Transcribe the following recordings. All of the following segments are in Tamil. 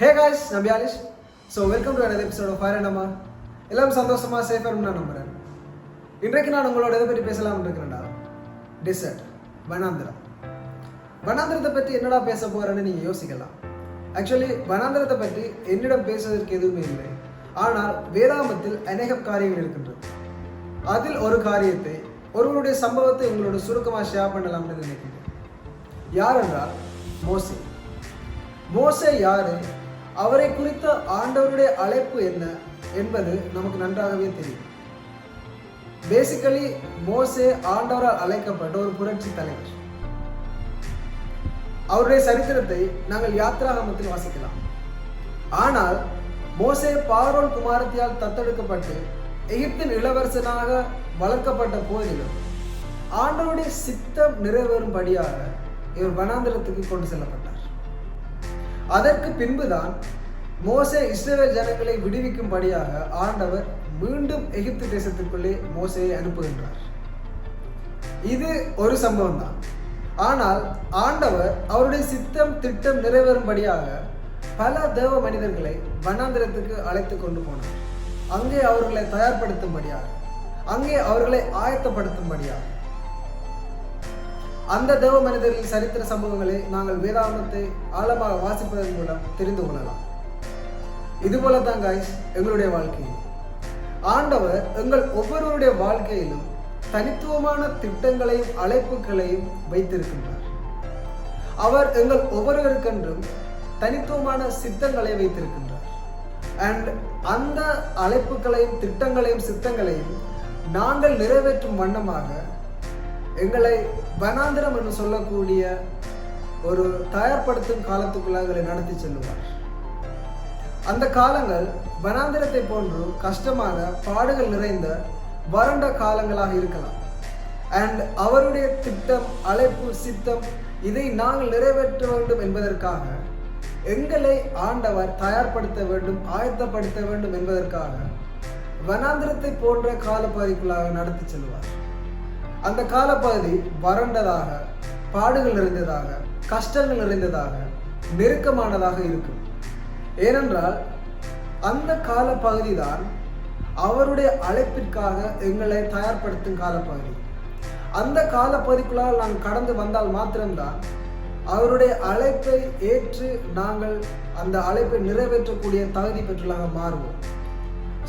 ஹே காய்ஸ் நம்பி பியாலிஷ் so welcome to another episode fire அம்மா எல்லாம் சந்தோஷமாக சேஃபாக நான் நம்புகிறேன் இன்றைக்கு நான் உங்களோட இதை பற்றி பேசலாம்னு இருக்கிறேன்டா டிசர்ட் வனாந்திரம். வனாந்திரத்தை பற்றி என்னடா பேச போகிறேன்னு நீங்கள் யோசிக்கலாம். ஆக்சுவலி வனாந்திரத்தை பற்றி என்னிடம் பேசுவதற்கு எதுவுமே இல்லை. ஆனால் வேதாமத்தில் அநேக காரியங்கள் இருக்கின்றது. அதில் ஒரு காரியத்தை ஒருவருடைய சம்பவத்தை உங்களோட சுருக்கமாக ஷேர் பண்ணலாம்னு நினைக்கிறேன் யார் என்றால் மோசே. மோசே யாரு? அவரை குறித்த ஆண்டவருடைய அழைப்பு என்ன என்பது நமக்கு நன்றாகவே தெரியும். பேசிக்கலி மோசே ஆண்டவரால் அழைக்கப்பட்ட ஒரு புரட்சி தலைவர். அவருடைய சரித்திரத்தை நாங்கள் யாத்ராகமத்தில் வாசிக்கலாம். ஆனால் மோசே பாரோல் குமாரத்தியால் தத்தெடுக்கப்பட்டு எகிப்தின் இளவரசனாக வளர்க்கப்பட்ட போதிலும் ஆண்டவருடைய சித்தம் நிறைவேறும்படியாக இவர் வனாந்திரத்துக்கு கொண்டு செல்லப்பட்டார். அதற்கு பின்புதான் மோசே இஸ்ரேல் ஜனங்களை விடுவிக்கும்படியாக ஆண்டவர் மீண்டும் எகிப்து தேசத்திற்குள்ளே மோசையை அனுப்புகின்றார். இது ஒரு சம்பவம் தான் ஆனால் ஆண்டவர் அவருடைய சித்தம் திட்டம் நிறைவேறும்படியாக பல தேவ மனிதர்களை வனாந்திரத்துக்கு அழைத்து கொண்டு போனார். அங்கே அவர்களை தயார்படுத்தும்படியாக அங்கே அவர்களை ஆயத்தப்படுத்தும்படியாக அந்த தேவ மனிதர்களின் சரித்திர சம்பவங்களை நாங்கள் வேதாந்தத்தை ஆழமாக வாசிப்பதன் மூலம் தெரிந்து கொள்ளலாம். இதுபோல தான் காய்ஸ் எங்களுடைய வாழ்க்கையில். ஆண்டவர் எங்கள் ஒவ்வொருவருடைய வாழ்க்கையிலும் தனித்துவமான திட்டங்களையும் அழைப்புகளையும் வைத்திருக்கின்றார். அவர் எங்கள் ஒவ்வொருவருக்கென்றும் தனித்துவமான சித்தங்களை வைத்திருக்கின்றார். அண்ட் அந்த அழைப்புகளையும் திட்டங்களையும் சித்தங்களையும் நாங்கள் நிறைவேற்றும் வண்ணமாக எங்களை வனாந்திரம் என்று சொல்லக்கூடிய ஒரு தயார்படுத்தும் காலத்துக்குள்ள எங்களை நடத்தி செல்லுவார். அந்த காலங்கள் வனாந்திரத்தை போன்று கஷ்டமான பாடுகள் நிறைந்த வறண்ட காலங்களாக இருக்கலாம். அண்ட் அவருடைய திட்டம் அழைப்பு சித்தம் இதை நாங்கள் நிறைவேற்ற வேண்டும் என்பதற்காக எங்களை ஆண்டவர் தயார்படுத்த வேண்டும் ஆயத்தப்படுத்த வேண்டும் என்பதற்காக வனாந்திரத்தை போன்ற காலப்பகுதிக்குள்ளாக நடத்தி செல்வார். அந்த காலப்பகுதி வறண்டதாக பாடுகள் நிறைந்ததாக கஷ்டங்கள் நிறைந்ததாக நெருக்கமானதாக இருக்கும். ஏனென்றால் அந்த காலப்பகுதி தான் அவருடைய அழைப்பிற்காக எங்களை தயார்படுத்தும் காலப்பகுதி. அந்த காலப்பகுதிக்குள்ளால் நாங்கள் கடந்து வந்தால் மாத்திரம்தான் அவருடைய அழைப்பை ஏற்று நாங்கள் அந்த அழைப்பை நிறைவேற்றக்கூடிய தகுதி பெற்றலாக மாறுவோம்.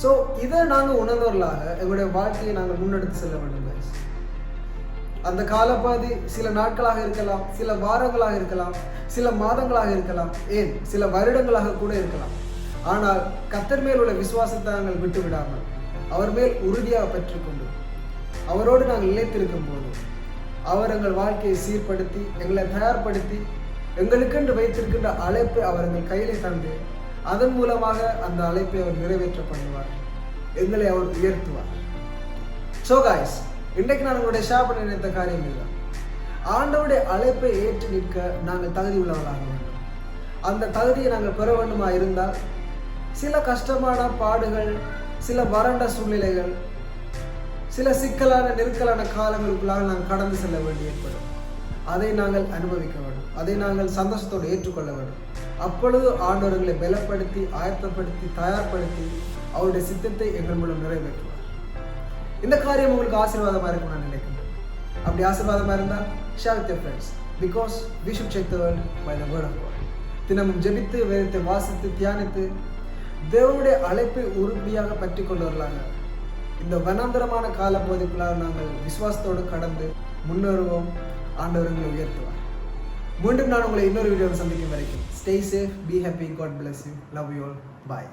ஸோ இதை நாங்கள் உணர்ந்தவர்களாக எங்களுடைய வாழ்க்கையை நாங்கள் முன்னெடுத்து செல்ல வேண்டும். அந்த காலப்பாதி சில நாட்களாக இருக்கலாம் சில வாரங்களாக இருக்கலாம் சில மாதங்களாக இருக்கலாம் ஏன் சில வருடங்களாக கூட இருக்கலாம். ஆனால் கத்தர் மேல் உள்ள விசுவாசத்தை நாங்கள் விட்டு விடாமல் அவர் மேல் உறுதியாக பெற்றுக்கொண்டு அவரோடு நாங்கள் நிலைத்திருக்கும் போது அவர் எங்கள் வாழ்க்கையை சீர்படுத்தி எங்களை தயார்படுத்தி எங்களுக்கென்று வைத்திருக்கின்ற அழைப்பை அவர் எங்கள் கையிலே தந்து அதன் மூலமாக அந்த அழைப்பை அவர் நிறைவேற்ற பண்ணுவார் எங்களை அவர் உயர்த்துவார். ஸோ காய்ஸ் இன்றைக்கு நான் உங்களுடைய ஷேர் பண்ண நினைத்த காரியம் இதுதான். ஆண்டவுடைய அழைப்பை ஏற்று நிற்க நாங்கள் தகுதி உள்ளவர்களாக வேண்டும். அந்த தகுதியை நாங்கள் பெற வேண்டுமா இருந்தால் சில கஷ்டமான பாடுகள் சில வறண்ட சூழ்நிலைகள் சில சிக்கலான நெருக்கலான காலங்களுக்குள்ளாக நாங்கள் கடந்து செல்ல வேண்டி ஏற்படும். அதை நாங்கள் அனுபவிக்க வேண்டும். அதை நாங்கள் சந்தோஷத்தோடு ஏற்றுக்கொள்ள வேண்டும். அப்பொழுது ஆண்டவர்களை பலப்படுத்தி ஆயத்தப்படுத்தி தயார்படுத்தி அவருடைய சித்தத்தை எங்கள் மூலம் நிறைவேற்றும் இந்த காரியம் உங்களுக்கு ஆசீர்வாதமாக இருக்கும் நான் நினைக்கிறேன். அப்படி ஆசீர்வாதமாக இருந்தால் share with your friends because we should check the world by the word of God தினமும் ஜெபித்து வேதத்தை வாசித்து தியானித்து தேவனுடைய அழைப்பை உறுதியாக பற்றி கொண்டு வரலாங்க. இந்த வனாந்தரமான காலப்பகுதிக்குள்ளாக நாங்கள் விசுவாசத்தோடு கடந்து முன்னேறுவோம் ஆண்டவர்களை உயர்த்துவார். மீண்டும் நான் உங்களை இன்னொரு வீடியோவில் சந்திக்கும் வரைக்கும் stay safe be happy God bless you love you all bye